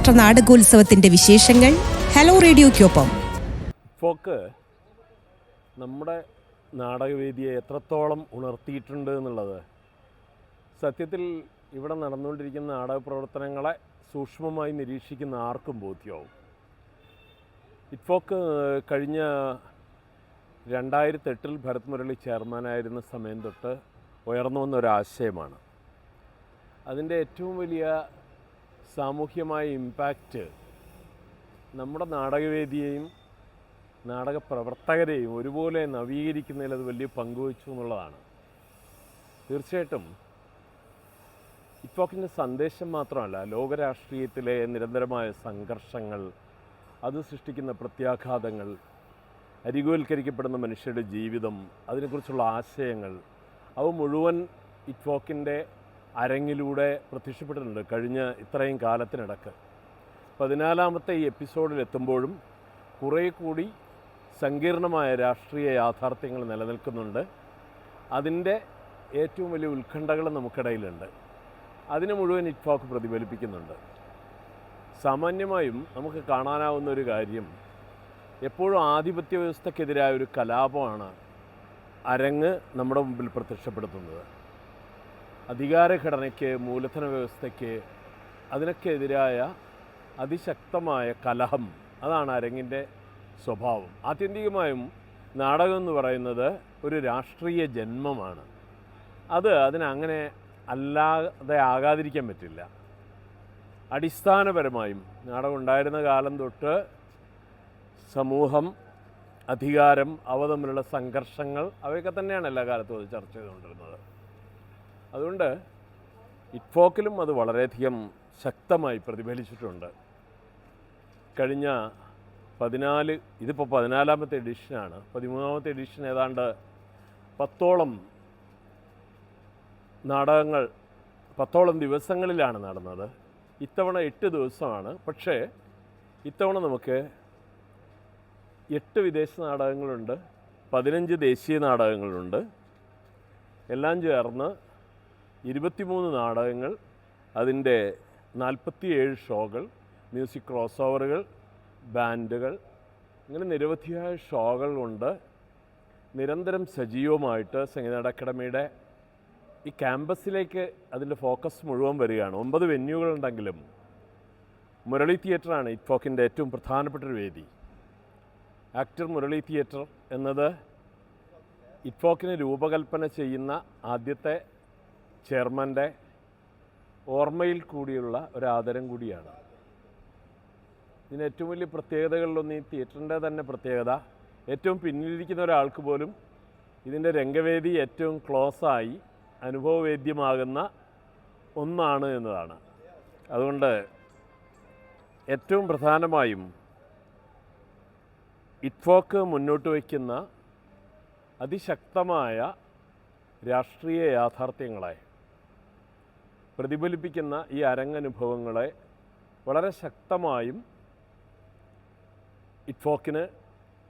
അന്താരാഷ്ട്ര നാടകോത്സവത്തിന്റെ വിശേഷങ്ങൾ hello റേഡിയോയ്ക്കൊപ്പം. Folk നമ്മുടെ നാടകവേദിയെ എത്രത്തോളം ഉണർത്തിയിട്ടുണ്ട് എന്നുള്ളത്. സത്യത്തിൽ ഇവിടെ നടന്നുകൊണ്ടിരിക്കുന്ന നാടക പ്രവർത്തനങ്ങളെ സൂക്ഷ്മമായി നിരീക്ഷിക്കുന്ന ആർക്കും ബോധ്യമാവും. ഇറ്റ്ഫോക്ക് കഴിഞ്ഞ രണ്ടായിരത്തെട്ടിൽ ഭരത് മുരളി ചെയർമാനായിരുന്ന സമയം തൊട്ട് ഉയർന്നു വന്ന ഒരു ആശയമാണ്. അതിന്റെ ഏറ്റവും വലിയ സാമൂഹ്യമായ ഇമ്പാക്റ്റ് നമ്മുടെ നാടകവേദിയെയും നാടക പ്രവർത്തകരെയും ഒരുപോലെ നവീകരിക്കുന്നതിൽ അത് വലിയ പങ്കുവച്ചു എന്നുള്ളതാണ്. തീർച്ചയായിട്ടും ഇപ്പോക്കിന്റെ സന്ദേശം മാത്രമല്ല ലോകരാഷ്ട്രീയത്തിലെ നിരന്തരമായ സംഘർഷങ്ങൾ അത് സൃഷ്ടിക്കുന്ന പ്രത്യാഘാതങ്ങൾ അരികുവൽക്കരിക്കപ്പെടുന്ന മനുഷ്യരുടെ ജീവിതം അതിനെക്കുറിച്ചുള്ള ആശയങ്ങൾ അവ മുഴുവൻ ഇറ്റ്ഫോക്കിന്റെ അരങ്ങിലൂടെ പ്രത്യക്ഷപ്പെട്ടിട്ടുണ്ട് കഴിഞ്ഞ ഇത്രയും കാലത്തിനിടക്ക്. പതിനാലാമത്തെ ഈ എപ്പിസോഡിൽ എത്തുമ്പോഴും കുറേ കൂടി സങ്കീർണമായ രാഷ്ട്രീയ യാഥാർത്ഥ്യങ്ങൾ നിലനിൽക്കുന്നുണ്ട്. അതിന്റെ ഏറ്റവും വലിയ ഉത്കണ്ഠകൾ നമുക്കിടയിലുണ്ട്. അതിനെ മുഴുവൻ ഇറ്റ്ഫാക്ക് പ്രതിഫലിപ്പിക്കുന്നുണ്ട്. സാമാന്യമായും നമുക്ക് കാണാനാവുന്ന ഒരു കാര്യം എപ്പോഴും ആധിപത്യ വ്യവസ്ഥക്കെതിരായ ഒരു കലാപമാണ് അരങ്ങ് നമ്മുടെ മുമ്പിൽ പ്രത്യക്ഷപ്പെടുത്തുന്നത്. അധികാരഘടനയ്ക്ക് മൂലധന വ്യവസ്ഥയ്ക്ക് അതിനൊക്കെ എതിരായ അതിശക്തമായ കലഹം. അതാണ് അരങ്ങിന്റെ സ്വഭാവം. ആത്യന്തികമായും നാടകം എന്ന് പറയുന്നത് ഒരു രാഷ്ട്രീയ ജന്മമാണ്. അത് അതിനങ്ങനെ അല്ലാതെ ആകാതിരിക്കാൻ പറ്റില്ല. അടിസ്ഥാനപരമായും നാടകം ഉണ്ടായിരുന്ന കാലം തൊട്ട് സമൂഹം അധികാരം അവ തമ്മിലുള്ള സംഘർഷങ്ങൾ അവയൊക്കെ തന്നെയാണ് എല്ലാ കാലത്തും അത് ചർച്ച ചെയ്തുകൊണ്ടിരുന്നത്. അതുകൊണ്ട് ഇറ്റ്ഫോക്കിലും അത് വളരെയധികം ശക്തമായി പ്രതിഫലിച്ചിട്ടുണ്ട്. കഴിഞ്ഞ പതിനാല് ഇതിപ്പോൾ പതിനാലാമത്തെ എഡിഷനാണ്. പതിമൂന്നാമത്തെ എഡിഷൻ ഏതാണ്ട് പത്തോളം നാടകങ്ങൾ പത്തോളം ദിവസങ്ങളിലാണ് നടന്നത്. ഇത്തവണ എട്ട് ദിവസമാണ്. പക്ഷേ ഇത്തവണ നമുക്ക് എട്ട് വിദേശ നാടകങ്ങളുണ്ട് പതിനഞ്ച് ദേശീയ നാടകങ്ങളുണ്ട്. എല്ലാം ചേർന്ന് ഇരുപത്തിമൂന്ന് നാടകങ്ങൾ അതിന്റെ നാൽപ്പത്തിയേഴ് ഷോകൾ മ്യൂസിക് ക്രോസ് ഓവറുകൾ ബാൻഡുകൾ ഇങ്ങനെ നിരവധിയായ ഷോകൾ കൊണ്ട് നിരന്തരം സജീവമായിട്ട് സംഗീത അക്കാഡമിയുടെ ഈ ക്യാമ്പസിലേക്ക് അതിന്റെ ഫോക്കസ് മുഴുവൻ വരികയാണ്. ഒമ്പത് വെന്യൂകളുണ്ടെങ്കിലും മുരളി തിയേറ്ററാണ് ഇറ്റ്ഫോക്കിന്റെ ഏറ്റവും പ്രധാനപ്പെട്ടൊരു വേദി. ആക്ടർ മുരളി തിയേറ്റർ എന്നത് ഇറ്റ്ഫോക്കിനെ രൂപകൽപ്പന ചെയ്യുന്ന ആദ്യത്തെ ചെയർമാന്റെ ഓർമ്മയിൽ കൂടിയുള്ള ഒരു ആദരം കൂടിയാണ്. ഇതിന് ഏറ്റവും വലിയ പ്രത്യേകതകളിലൊന്ന് ഈ തിയേറ്ററിന്റെ തന്നെ പ്രത്യേകത. ഏറ്റവും പിന്നിലിരിക്കുന്ന ഒരാൾക്ക് പോലും ഇതിന്റെ രംഗവേദി ഏറ്റവും ക്ലോസായി അനുഭവവേദ്യമാകുന്ന ഒന്നാണ് എന്നതാണ്. അതുകൊണ്ട് ഏറ്റവും പ്രധാനമായും ഇറ്റ്ഫോക്ക് മുന്നോട്ട് വയ്ക്കുന്ന അതിശക്തമായ രാഷ്ട്രീയ യാഥാർത്ഥ്യങ്ങളെ പ്രതിഫലിപ്പിക്കുന്ന ഈ അരങ്ങനുഭവങ്ങളെ വളരെ ശക്തമായും ഇറ്റ്ഫോക്കിന്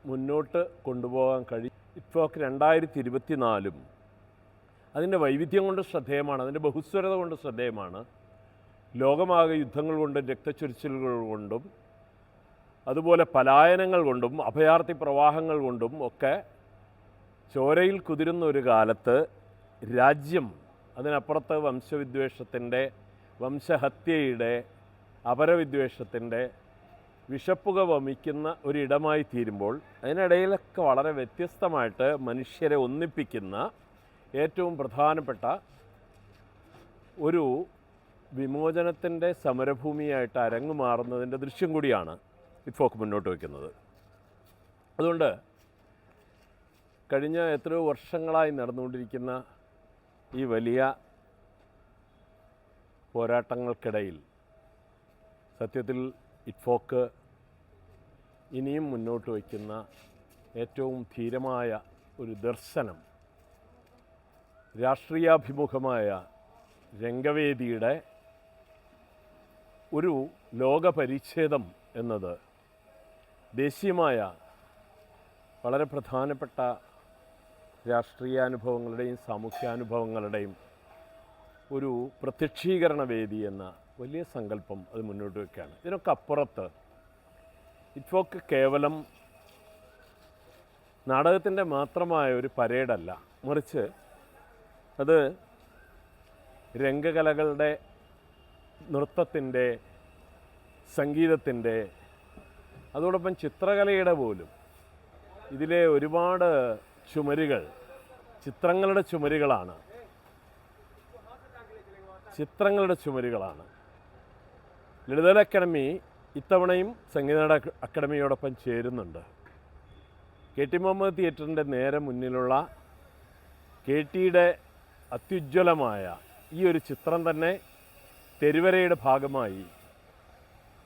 മുന്നോട്ട് കൊണ്ടുപോകാൻ കഴിയും. ഇറ്റ്ഫോക്ക് രണ്ടായിരത്തി ഇരുപത്തി നാലും അതിന്റെ വൈവിധ്യം കൊണ്ട് ശ്രദ്ധേയമാണ് അതിന്റെ ബഹുസ്വരത കൊണ്ട് ശ്രദ്ധേയമാണ്. ലോകമാകെ യുദ്ധങ്ങൾ കൊണ്ടും രക്തച്ചൊരിച്ചിലുകൾ കൊണ്ടും അതുപോലെ പലായനങ്ങൾ കൊണ്ടും അഭയാർത്ഥി പ്രവാഹങ്ങൾ കൊണ്ടും ഒക്കെ ചോരയിൽ കുതിരുന്ന ഒരു കാലത്ത് രാജ്യം അതിനപ്പുറത്ത് വംശവിദ്വേഷത്തിന്റെ വംശഹത്യയുടെ അപരവിദ്വേഷത്തിന്റെ വിശപ്പുക വമിക്കുന്ന ഒരിടമായി തീരുമ്പോൾ അതിനിടയിലൊക്കെ വളരെ വ്യത്യസ്തമായിട്ട് മനുഷ്യരെ ഒന്നിപ്പിക്കുന്ന ഏറ്റവും പ്രധാനപ്പെട്ട ഒരു വിമോചനത്തിന്റെ സമരഭൂമിയായിട്ട് അരങ്ങു മാറുന്നതിന്റെ ദൃശ്യം കൂടിയാണ് ഇഫോക്ക് മുന്നോട്ട് വയ്ക്കുന്നത്. അതുകൊണ്ട് കഴിഞ്ഞ എത്രയോ വർഷങ്ങളായി നടന്നുകൊണ്ടിരിക്കുന്ന ഈ വലിയ പോരാട്ടങ്ങൾക്കിടയിൽ സത്യത്തിൽ ഇറ്റ്ഫോക്ക് ഇനിയും മുന്നോട്ട് വയ്ക്കുന്ന ഏറ്റവും ധീരമായ ഒരു ദർശനം രാഷ്ട്രീയാഭിമുഖമായ രംഗവേദിയുടെ ഒരു ലോകപരിച്ഛേദം എന്നത് ദേശീയമായ വളരെ പ്രധാനപ്പെട്ട രാഷ്ട്രീയാനുഭവങ്ങളുടെയും സാമൂഹ്യാനുഭവങ്ങളുടെയും ഒരു പ്രത്യക്ഷീകരണ വേദി എന്ന വലിയ സങ്കല്പം അത് മുന്നോട്ട് വയ്ക്കുകയാണ് ഇതിനൊക്കെ അപ്പുറത്ത് ഇപ്പോക്ക് കേവലം നാടകത്തിന്റെ മാത്രമായ ഒരു പരേഡല്ല മറിച്ച് അത് രംഗകലകളുടെ നൃത്തത്തിന്റെ സംഗീതത്തിന്റെ അതോടൊപ്പം ചിത്രകലയുടെ പോലും ഇതിലെ ഒരുപാട് ചുമരുകൾ. ചിത്രങ്ങളുടെ ചുമരുകളാണ്. ചിത്രങ്ങളുടെ ചുമരുകളാണ്. ലളിതല അക്കാഡമി ഇത്തവണയും സംഗീത അക്കാഡമിയോടൊപ്പം ചേരുന്നുണ്ട്. കെ ടി മുഹമ്മദ് തിയേറ്ററിന്റെ നേരെ മുന്നിലുള്ള കെ ടിയുടെ അത്യുജ്വലമായ ഈ ഒരു ചിത്രം തന്നെ തെരുവരയുടെ ഭാഗമായി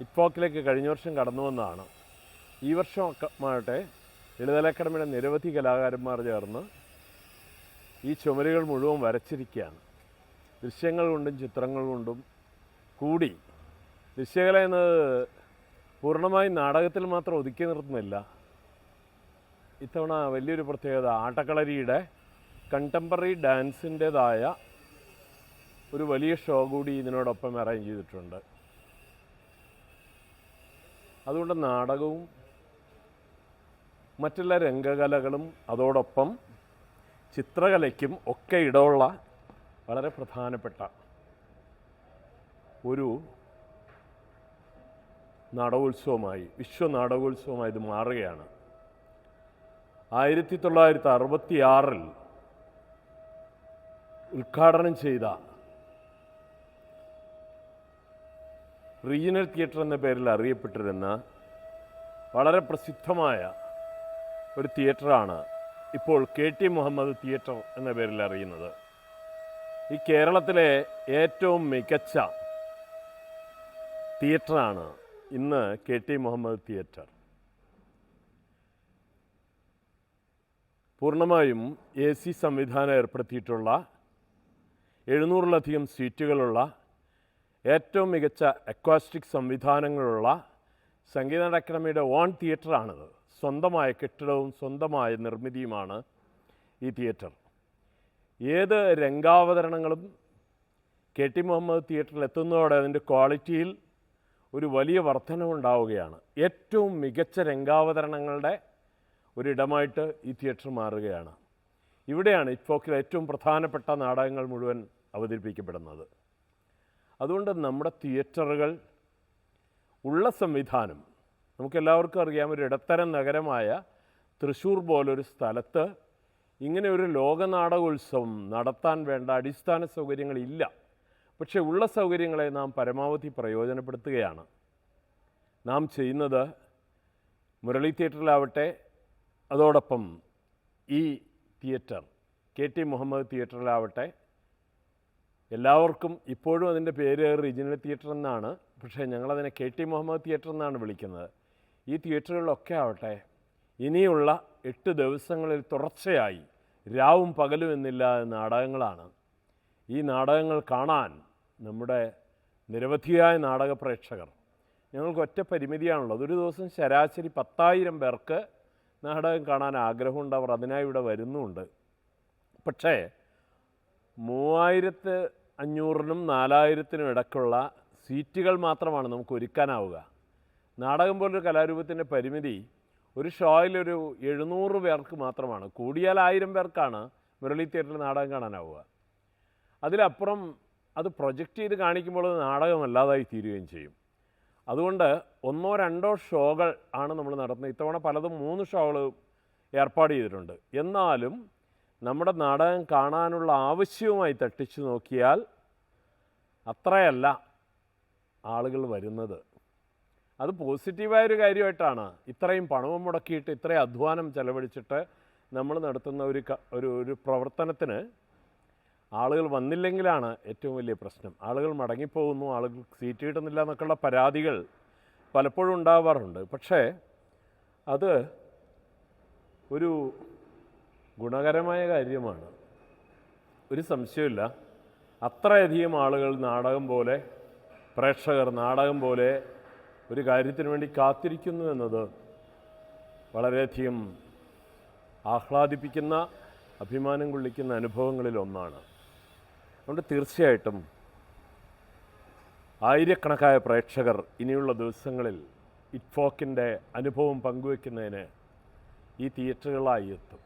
ഇപ്പോക്കിലേക്ക് കഴിഞ്ഞ വർഷം കടന്നു വന്നതാണ് ഈ വർഷം ലളിതകല നിരവധി കലാകാരന്മാർ ചേർന്ന് ഈ ചുമരുകൾ മുഴുവൻ വരച്ചിരിക്കുകയാണ്. ദൃശ്യങ്ങൾ കൊണ്ടും ചിത്രങ്ങൾ കൊണ്ടും കൂടി. ദൃശ്യകല എന്നത് പൂർണമായും നാടകത്തിൽ മാത്രം ഒതുക്കി നിർത്തുന്നില്ല. ഇത്തവണ വലിയൊരു പ്രത്യേകത ആട്ടക്കളരിയുടെ കണ്ടംപററി ഡാൻസിന്റേതായ ഒരു വലിയ ഷോ കൂടി ഇതിനോടൊപ്പം അറേഞ്ച് ചെയ്തിട്ടുണ്ട്. അതുകൊണ്ട് നാടകവും മറ്റുള്ള രംഗകലകളും അതോടൊപ്പം ചിത്രകലയ്ക്കും ഒക്കെ ഇടമുള്ള വളരെ പ്രധാനപ്പെട്ട ഒരു നാടകോത്സവമായി വിശ്വ നാടകോത്സവമായി ഇത് മാറുകയാണ്. ആയിരത്തി തൊള്ളായിരത്തി അറുപത്തി ആറിൽ ഉദ്ഘാടനം ചെയ്ത റീജിയണൽ തിയേറ്റർ എന്ന പേരിൽ അറിയപ്പെട്ടിരുന്ന വളരെ പ്രസിദ്ധമായ ഒരു തിയേറ്ററാണ്. ഇപ്പോൾ കെ ടി മുഹമ്മദ് തിയേറ്റർ എന്ന പേരിൽ അറിയുന്നത്. ഈ കേരളത്തിലെ ഏറ്റവും മികച്ച തിയേറ്ററാണ് ഇന്ന് കെ ടി മുഹമ്മദ് തിയേറ്റർ. പൂർണമായും എ സി സംവിധാനം ഏർപ്പെടുത്തിയിട്ടുള്ള എഴുന്നൂറിലധികം സീറ്റുകളുള്ള ഏറ്റവും മികച്ച അക്വാസ്റ്റിക് സംവിധാനങ്ങളുള്ള സംഗീത അക്കാദമിയുടെ ഓൺ തിയേറ്ററാണിത്. സ്വന്തമായ കെട്ടിടവും സ്വന്തമായ നിർമ്മിതിയുമാണ് ഈ തിയേറ്റർ. ഏത് രംഗാവതരണങ്ങളും കെ ടി മുഹമ്മദ് തിയേറ്ററിൽ എത്തുന്നതോടെ അതിന്റെ ക്വാളിറ്റിയിൽ ഒരു വലിയ വർധനവുണ്ടാവുകയാണ് ഏറ്റവും മികച്ച രംഗാവതരണങ്ങളുടെ ഒരിടമായിട്ട് ഈ തിയേറ്റർ മാറുകയാണ്. ഇവിടെയാണ് ഇപ്പോക്കിലെ ഏറ്റവും പ്രധാനപ്പെട്ട നാടകങ്ങൾ മുഴുവൻ അവതരിപ്പിക്കപ്പെടുന്നത്. അതുകൊണ്ട് നമ്മുടെ തിയേറ്ററുകൾ ഉള്ള സംവിധാനം നമുക്കെല്ലാവർക്കും അറിയാം ഒരു ഇടത്തരം നഗരമായ തൃശ്ശൂർ പോലൊരു സ്ഥലത്ത് ഇങ്ങനെ ഒരു ലോക നാടകോത്സവം നടത്താൻ വേണ്ട അടിസ്ഥാന സൗകര്യങ്ങളില്ല. പക്ഷേ ഉള്ള സൗകര്യങ്ങളെ നാം പരമാവധി പ്രയോജനപ്പെടുത്തുകയാണ്. നാം ചെയ്യുന്നത് മുരളി തിയേറ്ററിലാവട്ടെ അതോടൊപ്പം ഈ തിയേറ്റർ കെ ടി മുഹമ്മദ് തിയേറ്ററിലാവട്ടെ എല്ലാവർക്കും ഇപ്പോഴും അതിന്റെ പേര് റീജിയണൽ തിയേറ്റർ എന്നാണ്. പക്ഷേ ഞങ്ങളതിനെ കെ ടി മുഹമ്മദ് തിയേറ്റർ എന്നാണ് വിളിക്കുന്നത്. ഈ തിയേറ്ററുകളിലൊക്കെ ആവട്ടെ ഇനിയുള്ള എട്ട് ദിവസങ്ങളിൽ തുടർച്ചയായി രാവും പകലും എന്നില്ലാതെ നാടകങ്ങളാണ്. ഈ നാടകങ്ങൾ കാണാൻ നമ്മുടെ നിരവധിയായ നാടക പ്രേക്ഷകർ ഞങ്ങൾക്ക് ഒറ്റ പരിമിതിയാണുള്ളത്. ഒരു ദിവസം ശരാശരി പത്തായിരം പേർക്ക് നാടകം കാണാൻ ആഗ്രഹമുണ്ട്. അവർ അതിനായി ഇവിടെ വരുന്നുമുണ്ട് പക്ഷേ മൂവായിരത്ത് അഞ്ഞൂറിനും നാലായിരത്തിനും ഇടയ്ക്കുള്ള സീറ്റുകൾ മാത്രമാണ് നമുക്ക് ഒരുക്കാനാവുക. നാടകം പോലൊരു കലാരൂപത്തിന്റെ പരിമിതി ഒരു ഷോയിലൊരു എഴുന്നൂറ് പേർക്ക് മാത്രമാണ്. കൂടിയാൽ ആയിരം പേർക്കാണ് മുരളി തിയേറ്ററിൽ നാടകം കാണാനാവുക. അതിലപ്പുറം അത് പ്രൊജക്റ്റ് ചെയ്ത് കാണിക്കുമ്പോൾ അത് നാടകമല്ലാതായി തീരുകയും ചെയ്യും. അതുകൊണ്ട് ഒന്നോ രണ്ടോ ഷോകൾ ആണ് നമ്മൾ നടത്തുന്നത്. ഇത്തവണ പലതും മൂന്ന് ഷോകൾ ഏർപ്പാട് ചെയ്തിട്ടുണ്ട്. എന്നാലും നമ്മുടെ നാടകം കാണാനുള്ള ആവശ്യവുമായി തട്ടിച്ചു നോക്കിയാൽ അത്രയല്ല ആളുകൾ വരുന്നത്. അത് പോസിറ്റീവായ ഒരു കാര്യമായിട്ടാണ്. ഇത്രയും പണവും മുടക്കിയിട്ട് ഇത്രയും അധ്വാനം ചെലവഴിച്ചിട്ട് നമ്മൾ നടത്തുന്ന ഒരു ഒരു ഒരു പ്രവർത്തനത്തിന് ആളുകൾ വന്നില്ലെങ്കിലാണ് ഏറ്റവും വലിയ പ്രശ്നം. ആളുകൾ മടങ്ങിപ്പോകുന്നു ആളുകൾ സീറ്റ് കിട്ടുന്നില്ല എന്നൊക്കെയുള്ള പരാതികൾ പലപ്പോഴും ഉണ്ടാവാറുണ്ട്. പക്ഷേ അത് ഒരു ഗുണകരമായ കാര്യമാണ്. ഒരു സംശയമില്ല അത്രയധികം ആളുകൾ നാടകം പോലെ പ്രേക്ഷകർ നാടകം പോലെ ഒരു കാര്യത്തിന് വേണ്ടി കാത്തിരിക്കുന്നു എന്നത് വളരെയധികം ആഹ്ലാദിപ്പിക്കുന്ന അഭിമാനം കൊള്ളിക്കുന്ന അനുഭവങ്ങളിൽ ഒന്നാണ്. അതുകൊണ്ട് തീർച്ചയായിട്ടും ആയിരക്കണക്കായ പ്രേക്ഷകർ ഇനിയുള്ള ദിവസങ്ങളിൽ ഇറ്റ്ഫോക്കിന്റെ അനുഭവം പങ്കുവെക്കുന്നതിന് ഈ തിയേറ്ററുകളായി എത്തും.